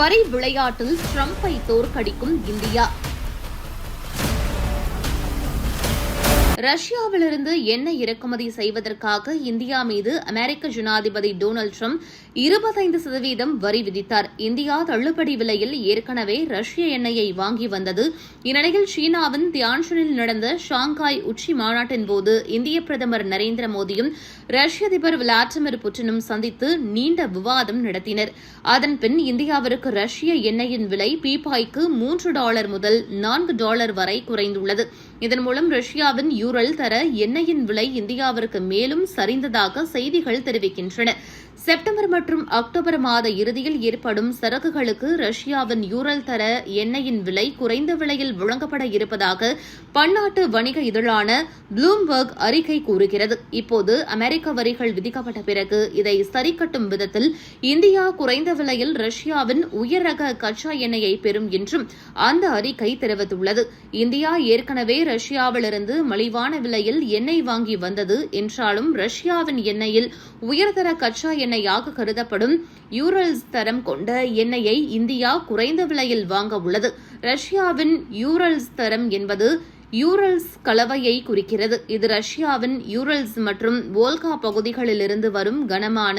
வரி விளையாட்டில் ட்ரம்பை தோற்கடிக்கும் இந்தியா. ரஷ்யாவிலிருந்து எண்ணெய் இறக்குமதி செய்வதற்காக இந்தியா மீது அமெரிக்க ஜனாதிபதி டொனால்டு ட்ரம்ப் இருபத்தைந்து சதவீதம் வரி விதித்தார். இந்தியா தள்ளுபடி விலையில் ஏற்கனவே ரஷ்ய எண்ணெயை வாங்கி வந்தது. இந்நிலையில் சீனாவின் தியான்ஷனில் நடந்த ஷாங்காய் உச்சி மாநாட்டின் போது இந்திய பிரதமர் நரேந்திர மோடியும் ரஷ்ய அதிபர் விளாடிமிர் புட்டினும் சந்தித்து நீண்ட விவாதம் நடத்தினர். அதன்பின் இந்தியாவிற்கு ரஷ்ய எண்ணெயின் விலை பீப்பாய்க்கு மூன்று டாலர் முதல் நான்கு டாலர் வரை குறைந்துள்ளது. இதன் மூலம் ரஷ்யாவின் யூரல் தர எண்ணெயின் விலை இந்தியாவிற்கு மேலும் சரிந்ததாக செய்திகள் தெரிவிக்கின்றன. செப்டம்பர் மற்றும் அக்டோபர் மாத இறுதியில் ஏற்படும் சரக்குகளுக்கு ரஷ்யாவின் யூரல் தர எண்ணெயின் விலை குறைந்த விலையில் வழங்கப்பட இருப்பதாக பன்னாட்டு வணிக இதழான ப்ளூம்பர்க் அறிக்கை கூறுகிறது. இப்போது அமெரிக்க வரிகள் விதிக்கப்பட்ட பிறகு இதை சரிக்கட்டும் விதத்தில் இந்தியா குறைந்த விலையில் ரஷ்யாவின் உயர் ரக கச்சா எண்ணெயை பெறும் என்றும் அந்த அறிக்கை தெரிவித்துள்ளது. இந்தியா ஏற்கனவே ரஷ்யாவிலிருந்து மலிவான விலையில் எண்ணெய் வாங்கி வந்தது என்றாலும் ரஷ்யாவின் எண்ணெயில் உயர்தர கச்சா எண்ணெய் எண்ணெயாக கருதப்படும் யூரல்ஸ் தரம் கொண்ட எண்ணெயை இந்தியா குறைந்த விலையில் வாங்க உள்ளது. ரஷ்யாவின் யூரல்ஸ் தரம் என்பது யூரல்ஸ் கலவையை குறிக்கிறது. இது ரஷ்யாவின் யூரல்ஸ் மற்றும் வோல்கா பகுதிகளிலிருந்து வரும் கனமான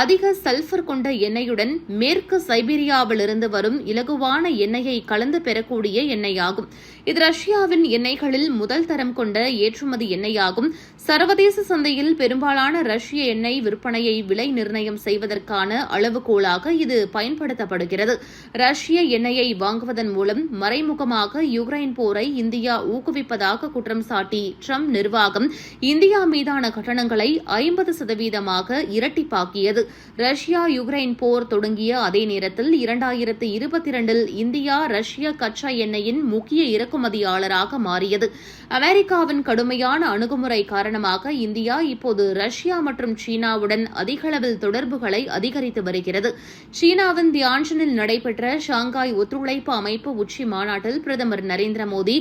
அதிக சல்பர் கொண்ட எண்ணெயுடன் மேற்கு சைபீரியாவிலிருந்து வரும் இலகுவான எண்ணெயை கலந்து பெறக்கூடிய எண்ணெயாகும். இது ரஷ்யாவின் எண்ணெய்களில் முதல் தரம் கொண்ட ஏற்றுமதி எண்ணெயாகும். சர்வதேச சந்தையில் பெரும்பாலான ரஷ்ய எண்ணெய் விற்பனையை விலை நிர்ணயம் செய்வதற்கான அளவுகோலாக இது பயன்படுத்தப்படுகிறது. ரஷ்ய எண்ணெயை வாங்குவதன் மூலம் மறைமுகமாக யுக்ரைன் போரை இந்தியா ஊக்குவிப்பதாக குற்றம் சாட்டி ட்ரம்ப் நிர்வாகம் இந்தியா மீதான கட்டணங்களை ஐம்பது சதவீதமாக இரட்டிப்பாக்கியது. ரஷ்யா யுக்ரைன் போர் தொடங்கிய அதே நேரத்தில் இரண்டாயிரத்து இருபத்தி இரண்டில் இந்தியா ரஷ்ய கச்சா எண்ணெயின் முக்கிய இறக்குமதியாளராக மாறியது. அமெரிக்காவின் கடுமையான அணுகுமுறை காரணமாக இந்தியா இப்போது ரஷ்யா மற்றும் சீனாவுடன் அதிகளவில் தொடர்புகளை அதிகரித்து வருகிறது. சீனாவின் தியான்ஷனில் நடைபெற்ற ஷாங்காய் ஒத்துழைப்பு அமைப்பு உச்சி மாநாட்டில் பிரதமர் நரேந்திர மோடி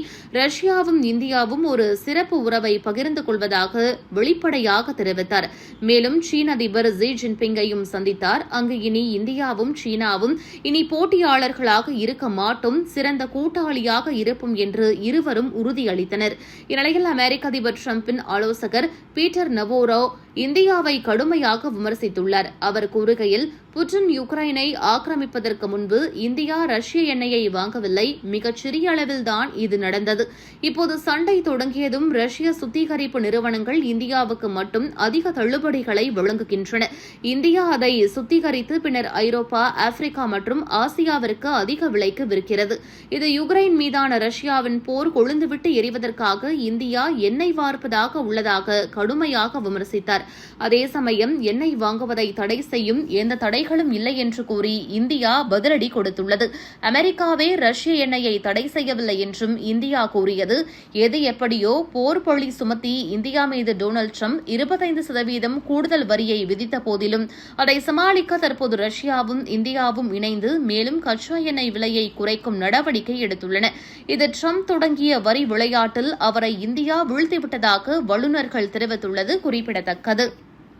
அமெரிக்காவும் இந்தியாவும் ஒரு சிறப்பு உறவை பகிர்ந்து கொள்வதாக வெளிப்படையாக தெரிவித்தார். மேலும் சீன அதிபர் ஜி ஜின்பிங்கையும் சந்தித்தார். அங்கு இனி இந்தியாவும் சீனாவும் இனி போட்டியாளர்களாக இருக்க மாட்டோம். சிறந்த கூட்டாளியாக இருப்போம் என்று இருவரும் உறுதியளித்தனர். இந்நிலையில் அமெரிக்க அதிபர் டிரம்பின் ஆலோசகர் பீட்டர் நவோரோ இந்தியாவை கடுமையாக விமர்சித்துள்ளார். அவர் கூறுகையில் புட்டின் யுக்ரைனை ஆக்கிரமிப்பதற்கு முன்பு இந்தியா ரஷ்ய எண்ணெயை வாங்கவில்லை. மிகச்சிறிய அளவில்தான் இது நடந்தது. இப்போது சண்டை தொடங்கியதும் ரஷ்ய சுத்திகரிப்பு நிறுவனங்கள் இந்தியாவுக்கு மட்டும் அதிக தள்ளுபடிகளை வழங்குகின்றன. இந்தியா அதை சுத்திகரித்து பின்னர் ஐரோப்பா ஆப்பிரிக்கா மற்றும் ஆசியாவிற்கு அதிக விலைக்கு விற்கிறது இது யுக்ரைன் மீதான ரஷ்யாவின் போர் கொழுந்துவிட்டு எரிவதற்காக இந்தியா எண்ணெய் வார்ப்பதாக உள்ளதாக கடுமையாக விமர்சித்தார். அதே சமயம் எண்ணெய் வாங்குவதை தடை செய்யும் எந்த தடைகளும் இல்லை என்று கூறி இந்தியா பதிலடி கொடுத்துள்ளது. அமெரிக்காவே ரஷ்ய எண்ணெயை தடை செய்யவில்லை என்றும் இந்தியா கூறியது எது எப்படியோ போர் பழி சுமத்தி இந்தியா மீது டொனால்டு ட்ரம்ப் இருபத்தைந்து சதவீதம் கூடுதல் வரியை விதித்த போதிலும் அதை சமாளிக்க தற்போது ரஷ்யாவும் இந்தியாவும் இணைந்து மேலும் கச்சா எண்ணெய் விலையை குறைக்கும் நடவடிக்கை எடுத்துள்ளன. இது ட்ரம்ப் தொடங்கிய வரி விளையாட்டில் அவரை இந்தியா வீழ்த்திவிட்டதாக வல்லுநர்கள் தெரிவித்துள்ளது குறிப்பிடத்தக்கது.